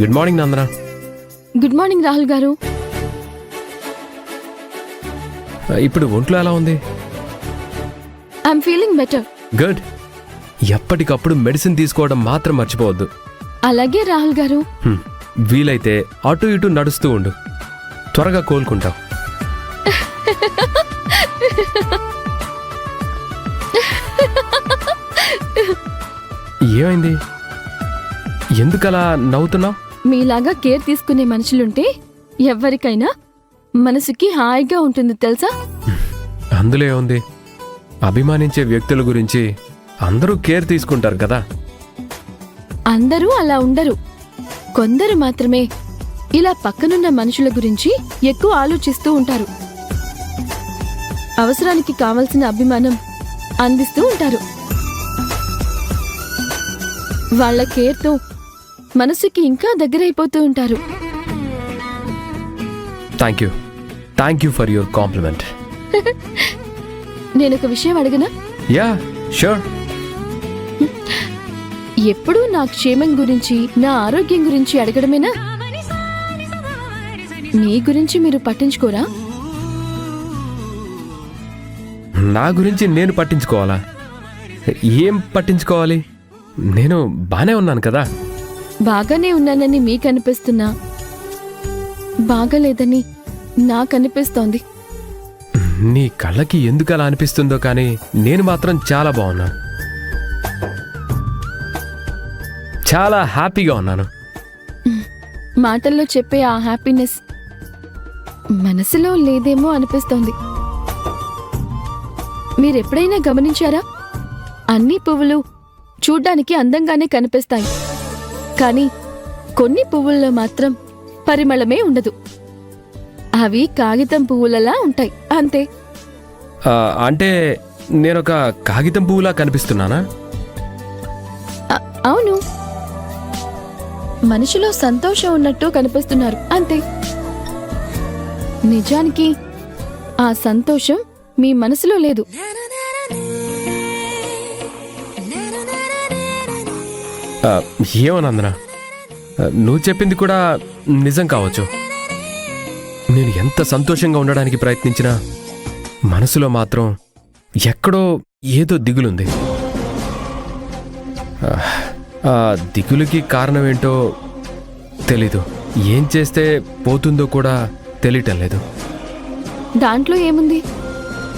Good morning Nandana good morning Rahul గారు. ఇప్పుడు ఒంట్లో ఎలా ఉంది? ఐఎమ్ ఫీలింగ్ బెటర్ గుడ్ ఎప్పటికప్పుడు మెడిసిన్ తీసుకోవడం మాత్రం మర్చిపోవద్దు. అలాగే రాహుల్ గారు. హ్మ్. వీలైతే అటు ఇటు నడుస్తూ ఉండు. త్వరగా కోలుకుంటావు ఏమైంది? ఎందుకలా నవ్వుతున్నావు? మీలాగా కేర్ తీసుకునే మనుషులుంటే ఎవరికైనా మనసుకి హాయిగా ఉంటుంది తెలుసా? అందులో ఏముంది అభిమానించే వ్యక్తుల గురించి అందరూ కేర్ తీసుకుంటారు కదా. అందరూ అలా ఉండరు. కొందరు మాత్రమే ఇలా పక్కనున్న మనుషుల గురించి ఎక్కువ ఆలోచిస్తూ ఉంటారు. అవసరానికి కావలసిన అభిమానం అందిస్తూ ఉంటారు. వాళ్ళ కేర్తో మనసుకి ఇంకా దగ్గరైపోతూ ఉంటారు. Thank you thank you for your compliment నేనొక విషయం అడగనా? యా షూర్ ఎప్పుడూ నా క్షేమం గురించి నా ఆరోగ్యం గురించి అడగడమేనా? మీ గురించి మీరు పట్టించుకోరా? నా గురించి నేను పట్టించుకోవాలా? ఏం పట్టించుకోవాలి? నేను బానే ఉన్నాను కదా. బాగానే ఉన్నానని మీకు అనిపిస్తున్నా బాగాలేదని నాకు అనిపిస్తోంది నీ కళ్ళకి ఎందుకు అలా అనిపిస్తుందో కానీ నేను మాత్రం చాలా బాగున్నాను చాలా హ్యాపీగా ఉన్నాను. మాటల్లో చెప్పే ఆ హ్యాపీనెస్ మనసులో లేదేమో అనిపిస్తోంది. మీరెప్పుడైనా గమనించారా? అన్ని పువ్వులు చూడ్డానికి అందంగానే కనిపిస్తాయి. కానీ కొన్ని పువ్వుల్లో మాత్రం పరిమళమే ఉండదు. అవి కాగితం పువ్వులలా ఉంటాయి అంతే. ఆ, అంటే నేనొక కాగితం పువ్వులా కనిపిస్తున్నానా? అ- అవును. మనిషిలో సంతోషం ఉన్నట్టు కనిపిస్తున్నారు అంతే. నిజానికి ఆ సంతోషం మీ మనసులో లేదు. ఏమనందన? నువ్వు చెప్పింది కూడా నిజం కావచ్చు. నేను ఎంత సంతోషంగా ఉండడానికి ప్రయత్నించినా మనసులో మాత్రం ఎక్కడో ఏదో దిగులుంది. ఆ, దిగులుకి కారణం ఏంటో తెలీదు. ఏం చేస్తే పోతుందో కూడా తెలియటం లేదు. దాంట్లో ఏముంది?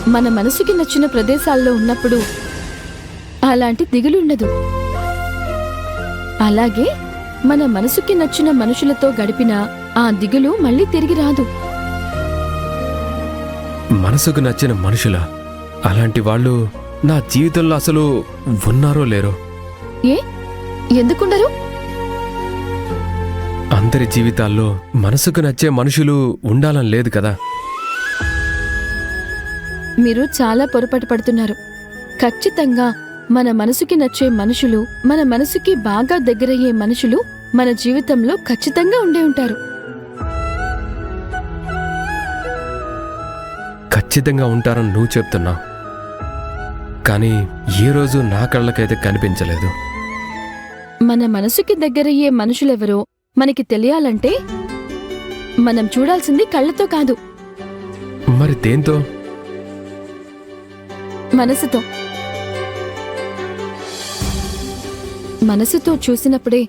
మన మనసుకి నచ్చిన ప్రదేశాల్లో ఉన్నప్పుడు అలాంటి దిగులు ఉండదు అలాగే మన మనసుకి నచ్చిన మనుషులతో గడిపిన ఆ దిగులు మళ్ళీ తిరిగి రాదు. మనసుకు నచ్చిన మనుషుల? అలాంటి వాళ్ళు నా జీవితంలో అసలు ఉన్నారో లేరో? ఏ? ఎందుకుండరు? అందరి జీవితాల్లో మనసుకు నచ్చే మనుషులు ఉండాలని లేదు కదా? మీరు చాలా పొరపాటు పడుతున్నారు. ఖచ్చితంగా మన మనసుకి నచ్చే మనుషులు మన మనసుకి బాగా దగ్గరయ్యే మనుషులు మన జీవితంలో ఖచ్చితంగా ఉండే ఉంటారు. ఖచ్చితంగా ఉంటారని నువ్వు చెప్తున్నావు కానీ ఏ రోజు నా కళ్ళకైతే కనిపించలేదు. మన మనసుకి దగ్గరయ్యే మనుషులెవరో మనకి తెలియాలంటే మనం చూడాల్సింది కళ్ళతో కాదు. మరి దేంతో? మనసుతో. మనసుతో చూసినప్పుడే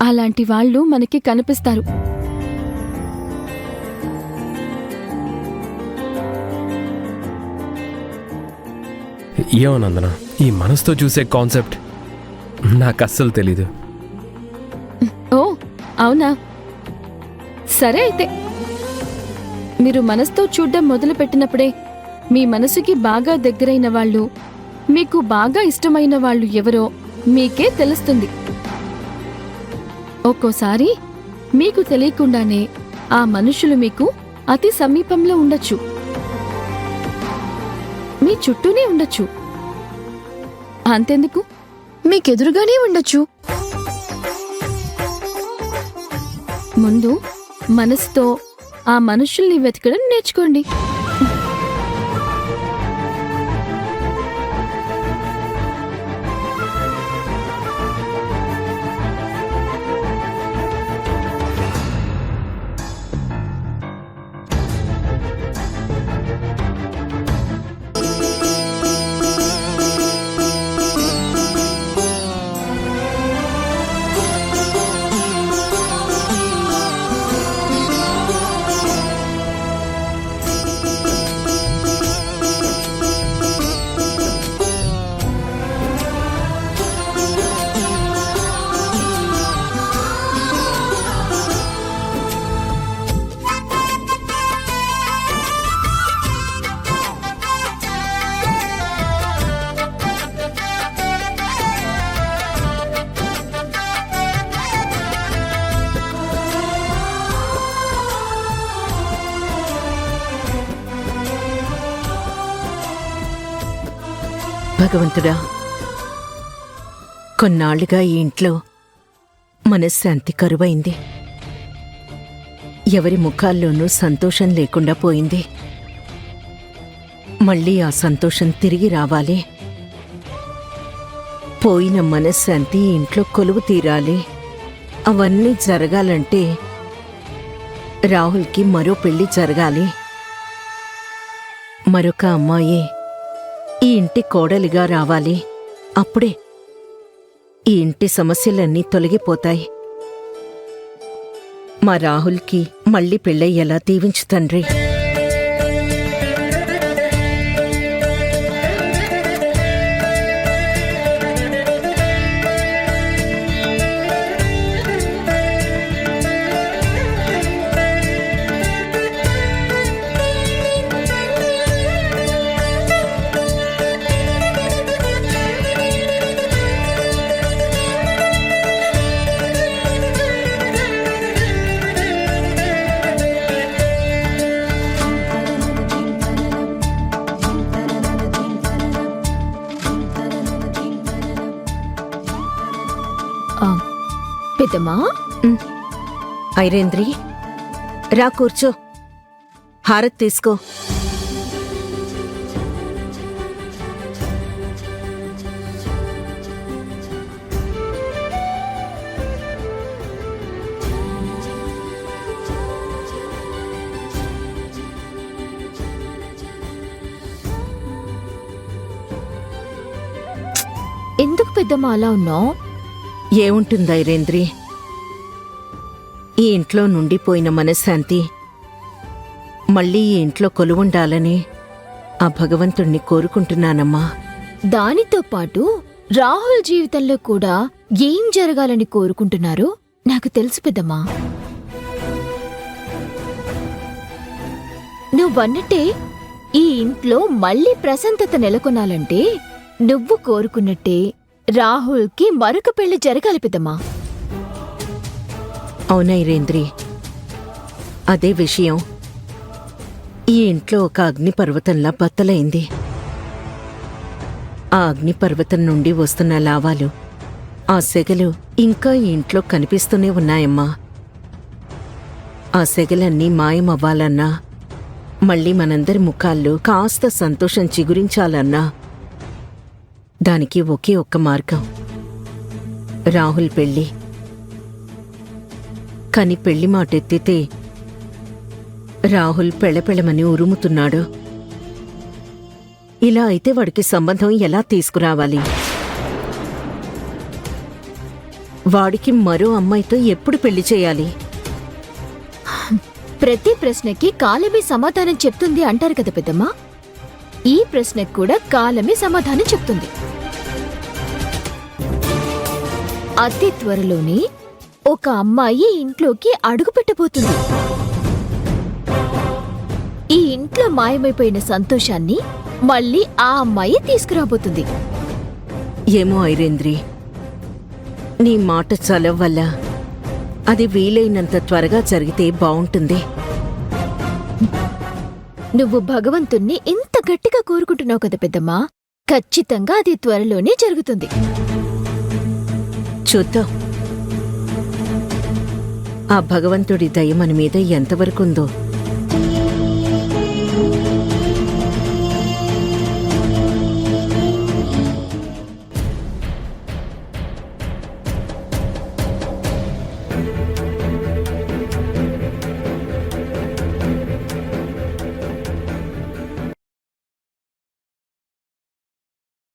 అలాంటి వాళ్ళు మనకి కనిపిస్తారు. ఏమనందన ఈ మనసుతో చూసే కాన్సెప్ట్ నాకు అస్సలు తెలీదు. ఓ అవునా? సరే అయితే మీరు మనసుతో చూడ్డం మొదలుపెట్టినప్పుడే మీ మనసుకి బాగా దగ్గరైన వాళ్ళు మీకు బాగా ఇష్టమైన వాళ్ళు ఎవరో మీకే తెలుస్తుంది. ఒక్కోసారి మీకు తెలియకుండానే ఆ మనుషులు మీకు అతి సమీపంలో ఉండొచ్చు. మీ చుట్టూనే ఉండొచ్చు. అంతెందుకు? మీకెదురుగానే ఉండొచ్చు. ముందు మనసుతో ఆ మనుషుల్ని వెతకడం నేర్చుకోండి. భగవంతుడా కొన్నాళ్ళుగా ఈ ఇంట్లో మనశ్శాంతి కరువైంది. ఎవరి ముఖాల్లోనూ సంతోషం లేకుండా పోయింది. మళ్ళీ ఆ సంతోషం తిరిగి రావాలి. పోయిన మనశ్శాంతి ఇంట్లో కొలువు తీరాలి. అవన్నీ జరగాలంటే రాహుల్కి మరో పెళ్ళి జరగాలి. మరొక అమ్మాయి ఈ ఇంటి కోడలిగా రావాలి. అప్పుడే ఈ ఇంటి సమస్యలన్నీ తొలగిపోతాయి. మా రాహుల్కి మళ్ళీ పెళ్ళయ్యేలా దీవించు తండ్రి. పెద్దమ్మా ఐరేంద్రి రా కూర్చో. హారత్ తీసుకో. ఎందుకు పెద్దమ్మా అలా ఉన్నావు? ఏముంటుంది ఐరేంద్రి? ఈ ఇంట్లో నుండిపోయిన మనశ్శాంతి మళ్ళీ ఈ ఇంట్లో కొలువుండాలని ఆ భగవంతుణ్ణి కోరుకుంటున్నానమ్మా. దానితో పాటు రాహుల్ జీవితంలో కూడా ఏం జరగాలని కోరుకుంటున్నారో నాకు తెలుసు పెద్దమ్మా. నువ్వన్నట్టే ఈ ఇంట్లో మళ్ళీ ప్రశాంతత నెలకొనాలంటే నువ్వు కోరుకున్నట్టే రాహుల్కి మరొక పెళ్ళి జరగాలి పెద్దమ్మా. అవునైరేంద్రి అదే విషయం. ఈ ఇంట్లో ఒక అగ్నిపర్వతంలా బత్తలైంది ఆ అగ్నిపర్వతం నుండి వస్తున్న లావాలు ఆ సెగలు ఇంకా ఈ ఇంట్లో కనిపిస్తూనే ఉన్నాయమ్మా. ఆ సెగలన్నీ మాయమవ్వాలన్నా మళ్ళీ మనందరి ముఖాల్లో కాస్త సంతోషం చిగురించాలన్నా దానికి ఒకే ఒక్క మార్గం. రాహుల్ పెళ్ళి కాని పెళ్ళి మాటెత్తితే రాహుల్ పెళ్ళపెళ్ళమని ఉరుముతున్నాడు. ఇలా అయితే వాడికి సంబంధం ఎలా తీసుకురావాలి? వాడికి మరో అమ్మాయితో ఎప్పుడు పెళ్ళి చేయాలి? ప్రతి ప్రశ్నకి కాలమే సమాధానం చెప్తుంది అంటారు కదా పెద్దమ్మా. ఈ ప్రశ్నకు కూడా కాలమే సమాధానం చెప్తుంది. అతి త్వరలోనే ఒక అమ్మాయి ఇంట్లోకి అడుగు పెట్టబోతుంది. ఈ ఇంట్లో మాయమైపోయిన సంతోషాన్ని మళ్ళీ ఆ అమ్మాయి తీసుకురాబోతుంది. ఏమో ఐరేంద్రి నీ మాట చలవ వల్ల అది వీలైనంత త్వరగా జరిగితే బావుంటుంది. నువ్వు భగవంతుణ్ణి ఇంత గట్టిగా కోరుకుంటున్నావు కదా పెద్దమ్మా. ఖచ్చితంగా అది త్వరలోనే జరుగుతుంది. చూద్దాం. ఆ భగవంతుడి దయ మన మీద ఎంతవరకుందో.